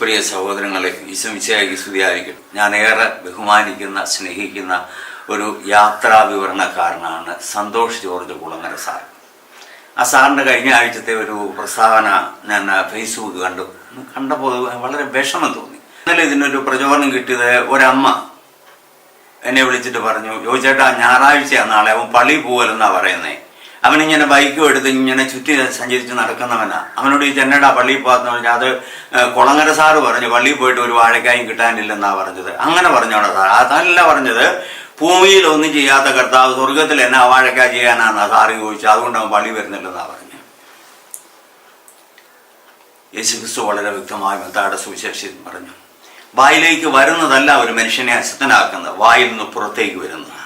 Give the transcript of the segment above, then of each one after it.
പ്രിയ സഹോദരങ്ങളെ ഈശ്വമിശയായി സ്തുതിയായിരിക്കും ഞാൻ ഏറെ ബഹുമാനിക്കുന്ന സ്നേഹിക്കുന്ന ഒരു യാത്രാ വിവരണക്കാരനാണ് സന്തോഷ് ജോർജ് കുളങ്ങര സാർ. ആ സാറിന്റെ കഴിഞ്ഞ ആഴ്ചത്തെ ഒരു പ്രസ്താവന ഞാൻ ഫേസ്ബുക്ക് കണ്ടു. കണ്ടപ്പോൾ വളരെ വിഷമം തോന്നി. ഇന്നലെ ഇതിനൊരു പ്രചോദനം കിട്ടിയത് ഒരമ്മ എന്നെ വിളിച്ചിട്ട് പറഞ്ഞു ചോദിച്ചേട്ടാ ഞായറാഴ്ചയാണ് നാളെ അവൻ പള്ളി പോകലെന്നാണ് പറയുന്നേ. അവനിങ്ങനെ ബൈക്കും എടുത്ത് ഇങ്ങനെ ചുറ്റി സഞ്ചരിച്ച് നടക്കുന്നവനാ. അവനോട് ഈ ചെന്നടാ പള്ളിയിൽ പോകാന്ന് പറഞ്ഞാൽ അത് കുളങ്ങര സാറ് പറഞ്ഞു പള്ളിയിൽ പോയിട്ട് ഒരു വാഴക്കായും കിട്ടാനില്ലെന്നാ പറഞ്ഞത്. അങ്ങനെ പറഞ്ഞോടാ സാർ. അതല്ല പറഞ്ഞത് ഭൂമിയിൽ ഒന്നും ചെയ്യാത്ത കർത്താവ് സ്വർഗത്തിൽ എന്നാ വാഴക്കായ ചെയ്യാനാണ് സാറ് ചോദിച്ചത്. അതുകൊണ്ട് അവൻ പള്ളി വരുന്നില്ലെന്നാ പറഞ്ഞു. യേശു ക്രിസ്തു വളരെ വ്യക്തമായി മത്താടെ സുവിശേഷം പറഞ്ഞു. വായിലേക്ക് വരുന്നതല്ല ഒരു മനുഷ്യനെ അസ്വസ്ഥനാക്കുന്നത് വായിൽ നിന്ന് പുറത്തേക്ക് വരുന്നതാണ്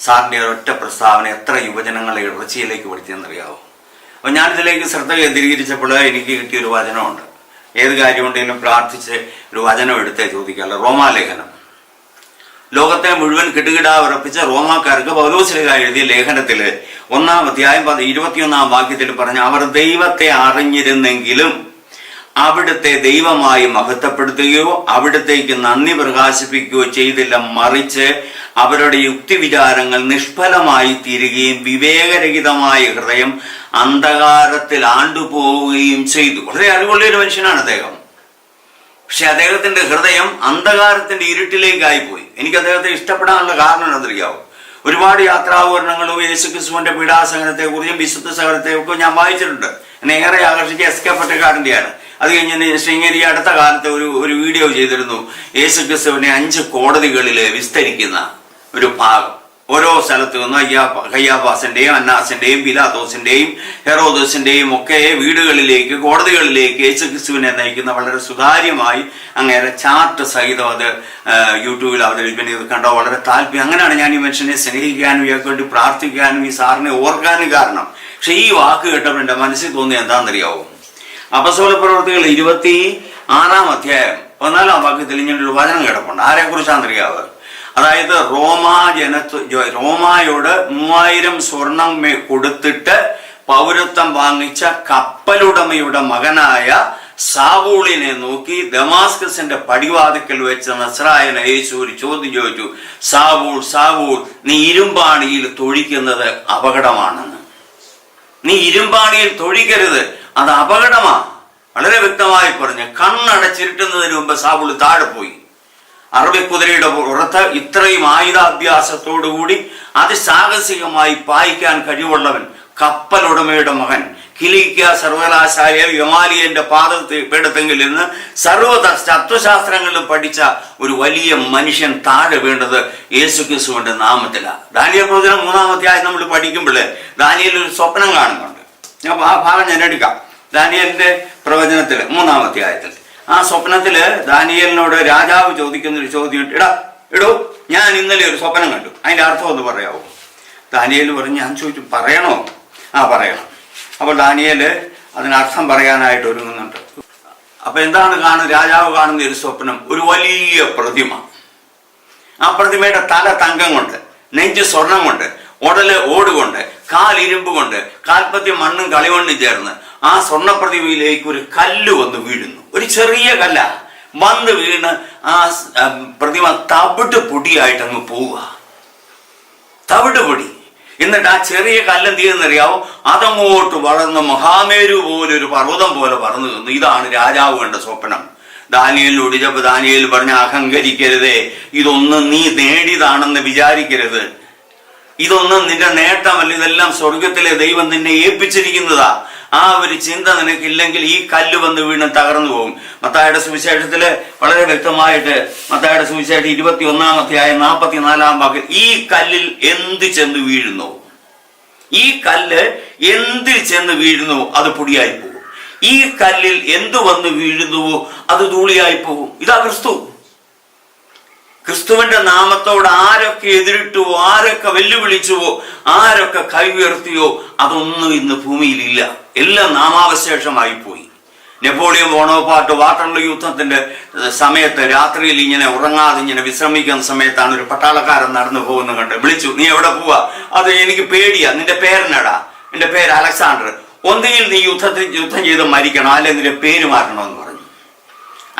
സാറിന്റെ ഒറ്റ പ്രസ്താവന എത്ര യുവജനങ്ങളെ ഇടർച്ചയിലേക്ക് പഠിച്ചെന്നറിയാവോ അപ്പോൾ ഞാനിതിലേക്ക് ശ്രദ്ധ കേന്ദ്രീകരിച്ചപ്പോൾ എനിക്ക് കിട്ടിയ ഒരു വചനമുണ്ട്. ഏത് കാര്യമുണ്ടെങ്കിലും പ്രാർത്ഥിച്ച് ഒരു വചനം എടുത്തേ ചോദിക്കാറുള്ള. റോമാലേഖനം. ലോകത്തെ മുഴുവൻ കിടുകിടാ ഉറപ്പിച്ച റോമാക്കാർക്ക് പൗലോസിലേഖ എഴുതിയ ലേഖനത്തിൽ ഒന്നാം അധ്യായം പത് ഇരുപത്തിയൊന്നാം വാക്യത്തിൽ പറഞ്ഞ അവർ ദൈവത്തെ അറിഞ്ഞിരുന്നെങ്കിലും അവിടുത്തെ ദൈവമായി മഹത്വപ്പെടുത്തുകയോ അവിടത്തേക്ക് നന്ദി പ്രകാശിപ്പിക്കുകയോ ചെയ്തില്ല മറിച്ച് അവരുടെ യുക്തിവിചാരങ്ങൾ നിഷ്ഫലമായി തീരുകയും വിവേകരഹിതമായ ഹൃദയം അന്ധകാരത്തിൽ ആണ്ടുപോവുകയും ചെയ്തു. വളരെ അറിവുള്ള ഒരു മനുഷ്യനാണ് അദ്ദേഹം. പക്ഷെ അദ്ദേഹത്തിന്റെ ഹൃദയം അന്ധകാരത്തിന്റെ ഇരുട്ടിലേക്കായി പോയി. എനിക്ക് അദ്ദേഹത്തെ ഇഷ്ടപ്പെടാനുള്ള കാരണം എന്തറിയാവും ഒരുപാട് യാത്രാപൂരണങ്ങളും യേശുക്രിസ്തുവിന്റെ പീഡാസഹനത്തെ കുറിച്ചും വിശുദ്ധ സഹനത്തെ ഒക്കെ ഞാൻ വായിച്ചിട്ടുണ്ട്. എന്നെ ഏറെ ആകർഷിച്ച എസ് കെ പട്ടക്കാരന്റെയാണ് അത് കഴിഞ്ഞ് ശൃംഗേരി അടുത്ത കാലത്ത് ഒരു ഒരു വീഡിയോ ചെയ്തിരുന്നു. യേശു ക്രിസ്തുവിനെ അഞ്ച് കോടതികളിൽ വിസ്തരിക്കുന്ന ഒരു ഭാഗം. ഓരോ സ്ഥലത്ത് നിന്ന് അയ്യാ കയ്യാബാസിന്റെയും അന്നാസിന്റെയും പിലാത്തോസിന്റെയും ഹെറോദോസിന്റെയും ഒക്കെ വീടുകളിലേക്ക് കോടതികളിലേക്ക് യേശു ക്രിസ്തുവിനെ നയിക്കുന്ന വളരെ സുതാര്യമായി അങ്ങേരെ ചാർട്ട് സഹിതം അത് യൂട്യൂബിൽ അവതരിപ്പിനെ ഇത് കണ്ടോ? വളരെ താല്പര്യം. അങ്ങനെയാണ് ഞാൻ ഈ മനുഷ്യനെ സ്നേഹിക്കാനും ഇയാൾക്ക് വേണ്ടി പ്രാർത്ഥിക്കാനും ഈ സാറിനെ ഓർക്കാനും കാരണം. പക്ഷെ ഈ വാക്ക് കേട്ടപ്പോൾ എന്റെ മനസ്സിൽ തോന്നിയത് എന്താണെന്നറിയാവോ? അപസോല പ്രവർത്തികൾ ഇരുപത്തി ആറാം അധ്യായം പതിനാലാം വാക്യത്തിൽ ഇങ്ങനെ ഒരു വചനം കിടപ്പുണ്ട് കുറിച്ചാണെന്നറിയാവ് അതായത് റോമാ ജനത്വ റോമായോട് മൂവായിരം സ്വർണം കൊടുത്തിട്ട് പൗരത്വം വാങ്ങിച്ച കപ്പലുടമയുടെ മകനായ സാവൂളിനെ നോക്കി ദമാസ്കസിന്റെ പടിവാതിക്കൽ വെച്ച നസ്രായന യേശു ഒരു ചോദ്യം ചോദിച്ചു സാവൂൾ സാവൂൾ നീ ഇരുമ്പാണിയിൽ തൊഴിക്കുന്നത് അപകടമാണെന്ന്. നീ ഇരുമ്പാണിയിൽ തൊഴിക്കരുത്. അത് അപകടമാണ് വളരെ വ്യക്തമായി പറഞ്ഞു കണ്ണടച്ചിരുട്ടുന്നതിന് മുമ്പ് സാബുൾ താഴെ പോയി. അറബിക്കുതിരയുടെ പുറത്ത് ഇത്രയും ആയുധാഭ്യാസത്തോടുകൂടി അതിസാഹസികമായി പായിക്കാൻ കഴിവുള്ളവൻ കപ്പലുടമയുടെ മകൻ. കിലിക്ക സർവകലാശാലയിൽ യമാലിയന്റെ പാദത്തിൽ പീഠത്തെങ്കിൽ നിന്ന് സർവ തത്വശാസ്ത്രങ്ങളിലും പഠിച്ച ഒരു വലിയ മനുഷ്യൻ താഴെ വീണ്ടത് യേശു ക്രിസ്തുവിന്റെ നാമത്തിലാണ് ദാനിയൽ പ്രവചനം മൂന്നാമത്തെയായി നമ്മൾ പഠിക്കുമ്പോൾ ദാനിയൽ ഒരു സ്വപ്നം കാണുന്നുണ്ട്. ഞാൻ ആ ഭാഗം ഞാൻ എടുക്കാം. ദാനിയലിന്റെ പ്രവചനത്തിൽ മൂന്നാമത്തെ ആയത്തിൽ. ആ സ്വപ്നത്തിൽ ദാനിയലിനോട് രാജാവ് ചോദിക്കുന്ന ഒരു ചോദ്യം ഇടാ ഇടൂ ഞാൻ ഇന്നലെ ഒരു സ്വപ്നം കണ്ടു. അതിന്റെ അർത്ഥം ഒന്ന് പറയാവോ? ദാനിയൽ പറഞ്ഞു ഞാൻ ചോദിച്ചു പറയണോ? ആ പറയണം. അപ്പോൾ ദാനിയൽ അതിനർത്ഥം പറയാനായിട്ട് ഒരുങ്ങുന്നുണ്ട്. അപ്പൊ എന്താണ് കാണുന്നത് രാജാവ് കാണുന്ന ഒരു സ്വപ്നം? ഒരു വലിയ പ്രതിമ. ആ പ്രതിമയുടെ തല തങ്കം കൊണ്ട് നെഞ്ച് സ്വർണം കൊണ്ട് ഉടൽ ഓട് ഇരുമ്പ് കൊണ്ട് കാൽപ്പത്തി മണ്ണും കളിമണ്ണും ചേർന്ന് ആ സ്വർണപ്രതിമയിലേക്ക് ഒരു കല്ല് വന്ന് വീഴുന്നു. ഒരു ചെറിയ കല്ല. വന്ന് വീണ് ആ പ്രതിമ തവിട്ട് പൊടിയായിട്ട് അങ്ങ് പോവുക. തവിട്ട് പൊടി. എന്നിട്ട് ആ ചെറിയ കല്ലെന്ത് ചെയ്യുന്നറിയാവോ? അതങ്ങോട്ട് വളർന്ന മഹാമേരു പോലെ ഒരു പർവതം പോലെ പറന്നു നിന്നു. ഇതാണ് രാജാവ് കണ്ട സ്വപ്നം. ദാനിയേൽ ഒടിച്ചപ്പോ ദാനിയേൽ പറഞ്ഞ അഹങ്കരിക്കരുതേ. ഇതൊന്നും നീ നേടിയതാണെന്ന് വിചാരിക്കരുത്. ഇതൊന്നും നിന്റെ നേട്ടമല്ല ഇതെല്ലാം സ്വർഗത്തിലെ ദൈവം നിന്നെ ഏൽപ്പിച്ചിരിക്കുന്നതാ. ആ ഒരു ചിന്ത നിനക്കില്ലെങ്കിൽ ഈ കല്ല് വന്ന് വീണ് തകർന്നു പോകും. മത്തായുടെ സുവിശേഷത്തിൽ വളരെ വ്യക്തമായിട്ട് മത്തായുടെ സുവിശേഷം ഇരുപത്തി ഒന്നാമത്തെയായ നാൽപ്പത്തിനാലാം വാക്കിൽ ഈ കല്ലിൽ എന്ത് ചെന്ന് വീഴുന്നു? ഈ കല്ല് എന്ത് ചെന്ന് വീഴുന്നു? അത് പൊടിയായി പോകും. ഈ കല്ലിൽ എന്ത് വന്ന് വീഴുന്നുവോ അത് ധൂളിയായി പോകും. ഇതാ ക്രിസ്തു. ക്രിസ്തുവിന്റെ നാമത്തോട് ആരൊക്കെ എതിരിട്ടുവോ ആരൊക്കെ വെല്ലുവിളിച്ചുവോ ആരൊക്കെ കൈ ഉയർത്തിയോ അതൊന്നും ഇന്ന് ഭൂമിയിലില്ല. എല്ലാം നാമാവശേഷമായി പോയി നെപ്പോളിയൻ ബോണോപാട്ട് വാട്ടർലോ യുദ്ധത്തിന്റെ സമയത്ത് രാത്രിയിൽ ഇങ്ങനെ ഉറങ്ങാതെ ഇങ്ങനെ വിശ്രമിക്കുന്ന സമയത്താണ് ഒരു പട്ടാളക്കാരൻ നടന്നു പോകുന്ന കണ്ട് വിളിച്ചു നീ എവിടെ പോവാ? അത് എനിക്ക് പേടിയാ. നിന്റെ പേരെന്നടാ? നിന്റെ പേര് അലക്സാണ്ടർ. ഒന്നുകിൽ നീ യുദ്ധത്തിൽ യുദ്ധം ചെയ്ത് മരിക്കണം അല്ലെങ്കിൽ നിന്റെ പേര് മാറണമെന്ന് പറഞ്ഞു.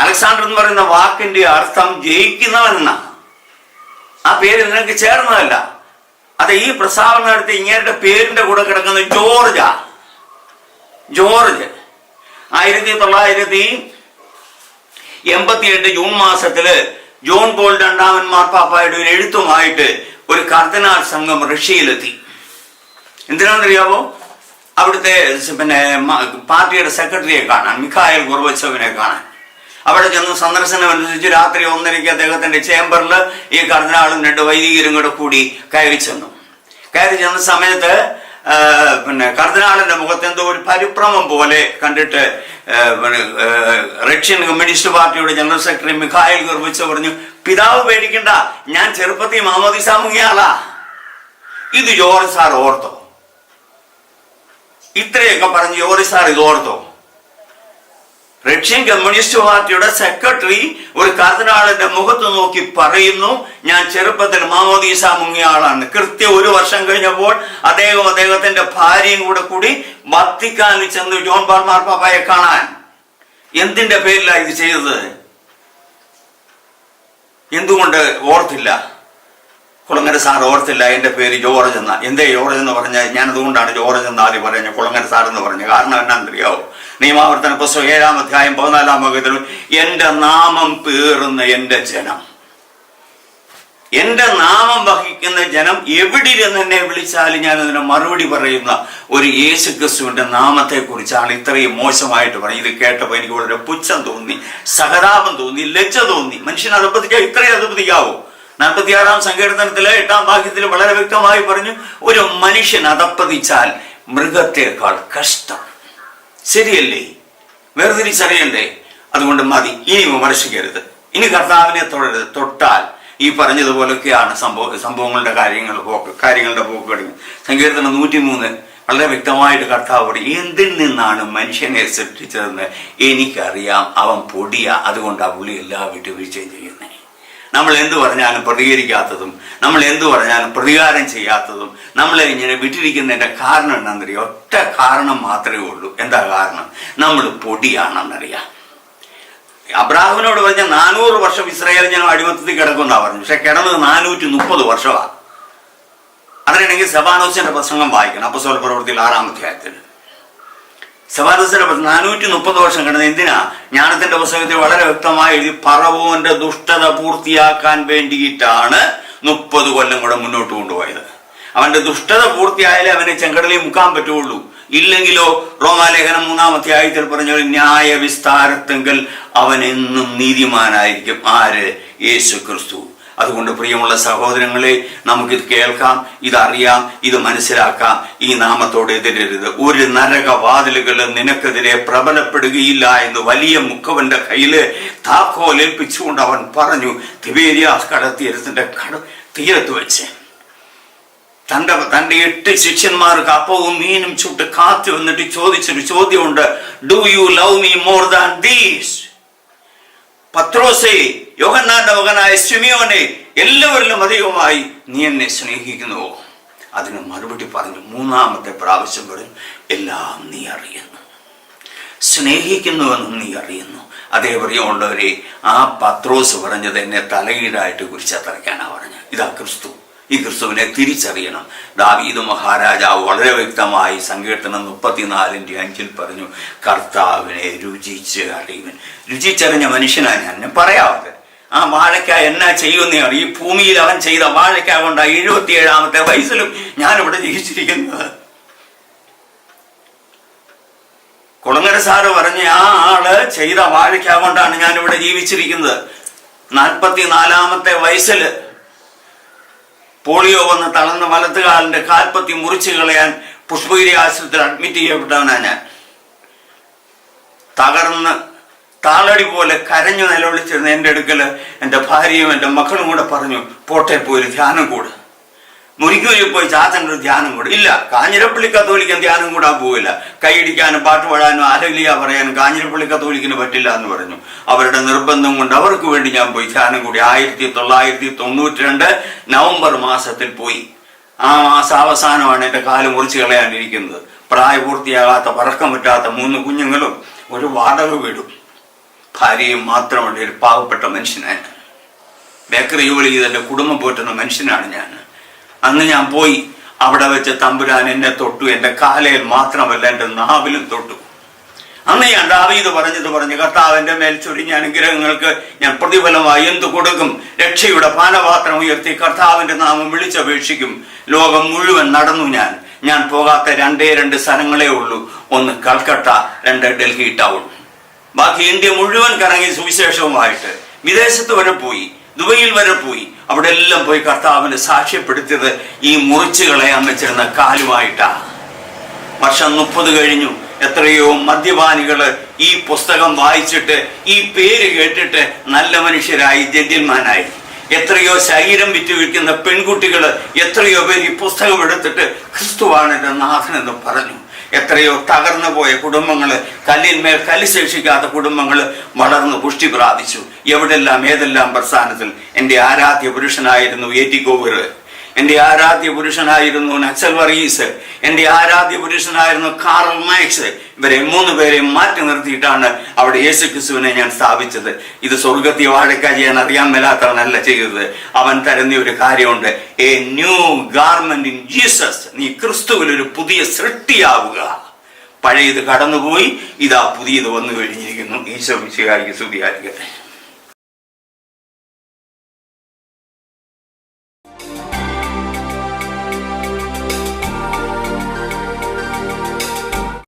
അലക്സാണ്ടർ എന്ന് പറയുന്ന വാക്കിന്റെ അർത്ഥം ജയിക്കുന്നവൻ എന്നാണ് ആ പേര് നിനക്ക് ചേർന്നതല്ല. അത് ഈ പ്രസ്താവന നടത്തി ഇങ്ങേരുടെ പേരിന്റെ കൂടെ കിടക്കുന്ന ജോർജ. ജോർജ് ആയിരത്തി തൊള്ളായിരത്തി എൺപത്തിയെട്ട് ജൂൺ മാസത്തിൽ ജോൺ പോൾ രണ്ടാമൻ മാർപ്പാപ്പായുടെ ഒരു എഴുത്തുമായിട്ട് ഒരു കർദിനാൾ സംഘം റഷ്യയിലെത്തി. എന്തിനാണെന്നറിയാവോ? അവിടുത്തെ പിന്നെ പാർട്ടിയുടെ സെക്രട്ടറിയെ കാണാൻ മിഖായൽ ഗുർബച്ചവിനെ കാണാൻ. അവിടെ ചെന്ന് സന്ദർശനം അനുസരിച്ച് രാത്രി ഒന്നരയ്ക്ക് അദ്ദേഹത്തിന്റെ ചേംബറിൽ ഈ കർദിനാളും രണ്ട് വൈദികരും കൂടെ കൂടി കയറി ചെന്നു. കയറി ചെന്ന സമയത്ത് പിന്നെ കർദിനാളിന്റെ മുഖത്ത് എന്തോ ഒരു പരിഭ്രമം പോലെ കണ്ടിട്ട് റഷ്യൻ കമ്മ്യൂണിസ്റ്റ് പാർട്ടിയുടെ ജനറൽ സെക്രട്ടറി മിഖായൽ ഗർഭിച്ച് പറഞ്ഞു പിതാവ് പേടിക്കണ്ട ഞാൻ ചെറുപ്പത്തിൽ മാമോദിസ മുങ്ങിയാളാ ഇത് ജോർജ് സാർ ഓർത്തോ? ഇത്രയൊക്കെ പറഞ്ഞ് ജോർജ് സാർ ഇത് ഓർത്തോ? റഷ്യൻ കമ്മ്യൂണിസ്റ്റ് പാർട്ടിയുടെ സെക്രട്ടറി ഒരു കർദിനാളിന്റെ മുഖത്ത് നോക്കി പറയുന്നു ഞാൻ ചെറുപ്പത്തിൽ മാമോദീസ മുങ്ങിയ ആളാണ്. കൃത്യം ഒരു വർഷം കഴിഞ്ഞപ്പോൾ അദ്ദേഹം അദ്ദേഹത്തിന്റെ ഭാര്യയും കൂടെ കൂടി വത്തിക്കാനിൽ ചെന്ന് ജോൺ പാൾ മാർപ്പാപ്പയെ കാണാൻ. എന്തിന്റെ പേരിലാണ് ഇത് ചെയ്തത്? എന്തുകൊണ്ട് ഓർത്തില്ല? കുളങ്ങര സാർ ഓർത്തില്ല എന്റെ പേര് ജോർജ് എന്ന. എന്തേ ജോർജ് എന്ന് പറഞ്ഞാൽ ഞാൻ അതുകൊണ്ടാണ് ജോർജ് എന്ന് ആദ്യം പറഞ്ഞത്. കുളങ്ങര സാർ എന്ന് പറഞ്ഞു കാരണം എന്നാണെന്നറിയാവോ നിയമാവർത്തന പുസ്തകം ഏഴാം അധ്യായം പതിനാലാം ഭാഗത്തിൽ എന്റെ നാമം പേറുന്ന എന്റെ ജനം. എന്റെ നാമം വഹിക്കുന്ന ജനം എവിടെ ഇരുന്ന് എന്നെ വിളിച്ചാലും ഞാൻ അതിന് മറുപടി പറയുന്ന ഒരു യേശു ക്രിസ്തുവിന്റെ നാമത്തെ കുറിച്ചാണ് ഇത്രയും മോശമായിട്ട് പറഞ്ഞത് ഇത് കേട്ടപ്പോൾ എനിക്ക് വളരെ പുച്ഛം തോന്നി സഹതാപം തോന്നി ലജ്ജ തോന്നി. മനുഷ്യൻ അധപ്പതിക്കാ ഇത്രയും അധപ്പതിക്കാവോ നാൽപ്പത്തിയാറാം സങ്കീർത്തനത്തിലെ എട്ടാം വാക്യത്തിൽ വളരെ വ്യക്തമായി പറഞ്ഞു ഒരു മനുഷ്യൻ അധപ്പതിച്ചാൽ മൃഗത്തേക്കാൾ കഷ്ടം. ശരിയല്ലേ? വേർതിരിച്ചറിയണ്ടേ അതുകൊണ്ട് മതി. ഇനി വിമർശിക്കരുത്. ഇനി കർത്താവിനെ തൊഴരുത് തൊട്ടാൽ ഈ പറഞ്ഞതുപോലൊക്കെയാണ് സംഭവ സംഭവങ്ങളുടെ കാര്യങ്ങൾ പോക്ക് കാര്യങ്ങളുടെ പോക്ക് കഴിഞ്ഞു സങ്കീർത്തനം നൂറ്റിമൂന്ന് വളരെ വ്യക്തമായിട്ട് കർത്താവ് പറയും എന്തിൽ നിന്നാണ് മനുഷ്യനെ സൃഷ്ടിച്ചതെന്ന് എനിക്കറിയാം. അവൻ പൊടിയ. അതുകൊണ്ട് ആ പുള്ളി എല്ലാ വിട്ടുവീഴ്ചയും ചെയ്യുന്നത് നമ്മൾ എന്തു പറഞ്ഞാലും പ്രതികരിക്കാത്തതും നമ്മൾ എന്തു പറഞ്ഞാലും പ്രതികാരം ചെയ്യാത്തതും നമ്മളെ ഇങ്ങനെ വിട്ടിരിക്കുന്നതിന്റെ കാരണം എന്താണെന്നറിയാം? ഒറ്റ കാരണം മാത്രമേ ഉള്ളൂ. എന്താ കാരണം? നമ്മൾ പൊടിയാണെന്നറിയാം. അബ്രാഹിമിനോട് പറഞ്ഞ നാനൂറ് വർഷം ഇസ്രായേൽ ഞങ്ങൾ അടിമത്തത്തിൽ കിടക്കുന്നതാ പറഞ്ഞു. പക്ഷെ കിടന്നത് നാനൂറ്റി മുപ്പത് വർഷമാണ് അതിനാണെങ്കിൽ സബാനോസിന്റെ പ്രസംഗം വായിക്കണം. അപ്പസോൽ പ്രവൃത്തിയിൽ ആറാം അധ്യായത്തിൽ. പ്രസംഗം നാനൂറ്റി മുപ്പത് വർഷം കിടന്ന് എന്തിനാ? ജ്ഞാനത്തിന്റെ പുസ്തകത്തിൽ വളരെ വ്യക്തമായി എഴുതി പറവോന്റെ ദുഷ്ടത പൂർത്തിയാക്കാൻ വേണ്ടിയിട്ടാണ് മുപ്പത് കൊല്ലം കൂടെ മുന്നോട്ട് കൊണ്ടുപോയത്. അവന്റെ ദുഷ്ടത പൂർത്തിയായാലേ അവനെ ചെങ്കടലിൽ മുക്കാൻ പറ്റുള്ളൂ. ഇല്ലെങ്കിലോ റോമാലേഖനം മൂന്നാം അധ്യായത്തിൽ പറഞ്ഞ ന്യായ വിസ്താരത്തെങ്കിൽ അവൻ എന്നും നീതിമാനായിരിക്കും. ആര്? യേശു ക്രിസ്തു. അതുകൊണ്ട് പ്രിയമുള്ള സഹോദരങ്ങളെ നമുക്കിത് കേൾക്കാം ഇതറിയാം ഇത് മനസ്സിലാക്കാം. ഈ നാമത്തോട് എതിരരുത്. ഒരു നരകവാതിലുകൾ നിനക്കെതിരെ പ്രബലപ്പെടുകയില്ല എന്ന് വലിയ മുഖവന്റെ കയ്യിൽ താക്കോലേൽപ്പിച്ചുകൊണ്ട് അവൻ പറഞ്ഞു തിബേരിയാസ് കടത്തീരത്തിന്റെ കട തീരത്ത് വെച്ച്. തന്റെ തന്റെ എട്ട് ശിഷ്യന്മാർക്ക് അപ്പവും മീനും ചുട്ട് കാത്തു വന്നിട്ട് ചോദിച്ചൊരു ചോദ്യമുണ്ട്. Do you love me more than these പത്രോസേ യോഹന്നാന്റെ മകനായ സിമിയോനെ എല്ലാവരിലും അധികമായി നീ എന്നെ സ്നേഹിക്കുന്നുവോ അതിന് മറുപടി പറഞ്ഞു മൂന്നാമത്തെ പ്രാവശ്യം പറഞ്ഞു എല്ലാം നീ അറിയുന്നു. സ്നേഹിക്കുന്നുവെന്നും നീ അറിയുന്നു. അതേ പ്രിയമുള്ളവരെ ആ പത്രോസ് പറഞ്ഞത് എന്നെ കുറിച്ച് കുറിച്ചത്രയ്ക്കാനാ പറഞ്ഞത്. ഇതാ ക്രിസ്തു. ഈ ക്രിസ്തുവിനെ തിരിച്ചറിയണം. ദാവീദ് മഹാരാജാവ് വളരെ വ്യക്തമായി സങ്കീർത്തനം മുപ്പത്തിനാലിന്റെ അഞ്ചിൽ പറഞ്ഞു കർത്താവിനെ രുചിച്ച് അറിയുവൻ. രുചിച്ചറിഞ്ഞ മനുഷ്യനാണ് ഞാൻ പറയാവത് ആ വാഴയ്ക്ക എന്നാ ചെയ്യുന്നേ ഈ ഭൂമിയിൽ അവൻ ചെയ്ത വാഴയ്ക്ക കൊണ്ട് എഴുപത്തി ഏഴാമത്തെ വയസ്സിലും ഞാനിവിടെ ജീവിച്ചിരിക്കുന്നത്. കുളങ്ങര സാറ് പറഞ്ഞ ആ ആൾ ചെയ്ത വാഴയ്ക്ക കൊണ്ടാണ് ഞാനിവിടെ ജീവിച്ചിരിക്കുന്നത്. നാൽപ്പത്തി നാലാമത്തെ വയസ്സിൽ പോളിയോ വന്ന് തളർന്ന വലത്തുകാലിന്റെ കാൽപ്പത്തി മുറിച്ചു കളയാൻ പുഷ്പഗിരി ആശുപത്രിയിൽ അഡ്മിറ്റ് ചെയ്യപ്പെട്ടവനാ ഞാൻ. തകർന്ന് താളടി പോലെ കരഞ്ഞു നിലവിളിച്ചിരുന്ന എന്റെ അടുക്കൽ എന്റെ ഭാര്യയും എന്റെ മക്കളും കൂടെ പറഞ്ഞു പോട്ടെ പോയി ധ്യാനം കൂട്. മുരിക്കൂരി പോയി ചാച്ചന്റെ ഒരു ധ്യാനം കൂടെ. ഇല്ല കാഞ്ഞിരപ്പള്ളി കത്തോലിക്കൻ ധ്യാനം കൂടാൻ പോവില്ല. കൈയിടിക്കാനും പാട്ട് പാടാനും ആലലിയ പറയാനും കാഞ്ഞിരപ്പള്ളി കത്തോലിക്കിന് പറ്റില്ല എന്ന് പറഞ്ഞു. അവരുടെ നിർബന്ധം കൊണ്ട് അവർക്ക് വേണ്ടി ഞാൻ പോയി ധ്യാനം കൂടി. ആയിരത്തി തൊള്ളായിരത്തി തൊണ്ണൂറ്റി രണ്ട് നവംബർ മാസത്തിൽ പോയി. ആ മാസം അവസാനമാണ് എന്റെ കാൽ മുറിച്ച് കളയാനിരിക്കുന്നത്. പ്രായപൂർത്തിയാകാത്ത പറക്കം പറ്റാത്ത മൂന്ന് കുഞ്ഞുങ്ങളും ഒരു വാടക വീടും. ഭാര്യയും മാത്രമുള്ള ഒരു പാവപ്പെട്ട മനുഷ്യനാണ്. ബേക്കറി ജോലി ചെയ്ത് എന്റെ കുടുംബം പോറ്റുന്ന മനുഷ്യനാണ് ഞാൻ. അന്ന് ഞാൻ പോയി അവിടെ വെച്ച് തമ്പുരാൻ എന്നെ തൊട്ടു എന്റെ കാലയിൽ മാത്രമല്ല എന്റെ നാവിലും തൊട്ടു. അന്ന് ഞാൻ ദാവീദ് പറഞ്ഞത് പറഞ്ഞു കർത്താവിന്റെ മേൽ ചൊരിഞ്ഞ അനുഗ്രഹങ്ങൾക്ക് ഞാൻ പ്രതിഫലമായി എന്ത് കൊടുക്കും? രക്ഷയുടെ പാനപാത്രം ഉയർത്തി കർത്താവിന്റെ നാമം വിളിച്ചപേക്ഷിക്കും. ലോകം മുഴുവൻ നടന്നു ഞാൻ. ഞാൻ പോകാത്ത രണ്ടേ രണ്ട് സ്ഥലങ്ങളേ ഉള്ളൂ. ഒന്ന് കൽക്കട്ട രണ്ട് ഡൽഹി ടൗൺ. ബാക്കി ഇന്ത്യ മുഴുവൻ കറങ്ങി സുവിശേഷവുമായിട്ട് വിദേശത്ത് വരെ പോയി ദുബൈയിൽ വരെ പോയി. അവിടെ എല്ലാം പോയി കർത്താവിന് സാക്ഷ്യപ്പെടുത്തിയത് ഈ മുറിച്ചു കളയാൻ വെച്ചിരുന്ന കാലുമായിട്ടാ. വർഷം മുപ്പത് കഴിഞ്ഞു. എത്രയോ മദ്യപാനികൾ ഈ പുസ്തകം വായിച്ചിട്ട് ഈ പേര് കേട്ടിട്ട് നല്ല മനുഷ്യരായി ജന്യന്മാനായി എത്രയോ ശരീരം വിറ്റു വിൽക്കുന്ന പെൺകുട്ടികൾ എത്രയോ പേര് ഈ പുസ്തകം എടുത്തിട്ട് ക്രിസ്തുവാണ് എന്റെ നാഥൻ എന്ന് പറഞ്ഞു. എത്രയോ തകർന്നു പോയ കുടുംബങ്ങൾ കല്ലിന്മേൽ കല്ല് ശേഷിക്കാത്ത കുടുംബങ്ങൾ വളർന്ന് പുഷ്ടി പ്രാപിച്ചു. എവിടെല്ലാം ഏതെല്ലാം പ്രസ്ഥാനത്തിൽ എന്റെ ആരാധ്യ പുരുഷനായിരുന്നു എറ്റി ഗോവർ എന്റെ ആരാധ്യ പുരുഷനായിരുന്നു നക്സൽ വർഗീസ്. എന്റെ ആരാധ്യ പുരുഷനായിരുന്നു കാറൽ മാക്സ് ഇവരെ മൂന്ന് പേരെ മാറ്റി നിർത്തിയിട്ടാണ് അവിടെ യേശു ക്രിസ്തുവിനെ ഞാൻ സ്ഥാപിച്ചത്. ഇത് സ്വർഗത്തിൽ വാഴക്കാരി ഞാൻ അറിയാൻ മേലാത്തവനല്ല ചെയ്തത്. അവൻ തരുന്ന ഒരു കാര്യമുണ്ട്. A new garment in Jesus. നീ ക്രിസ്തുവിൽ ഒരു പുതിയ സൃഷ്ടിയാവുക. പഴയത് കടന്നുപോയി ഇതാ പുതിയത് വന്നു കഴിഞ്ഞിരിക്കുന്നു. ഈശോ വിശയായി സ്തുതിയായിരിക്കട്ടെ.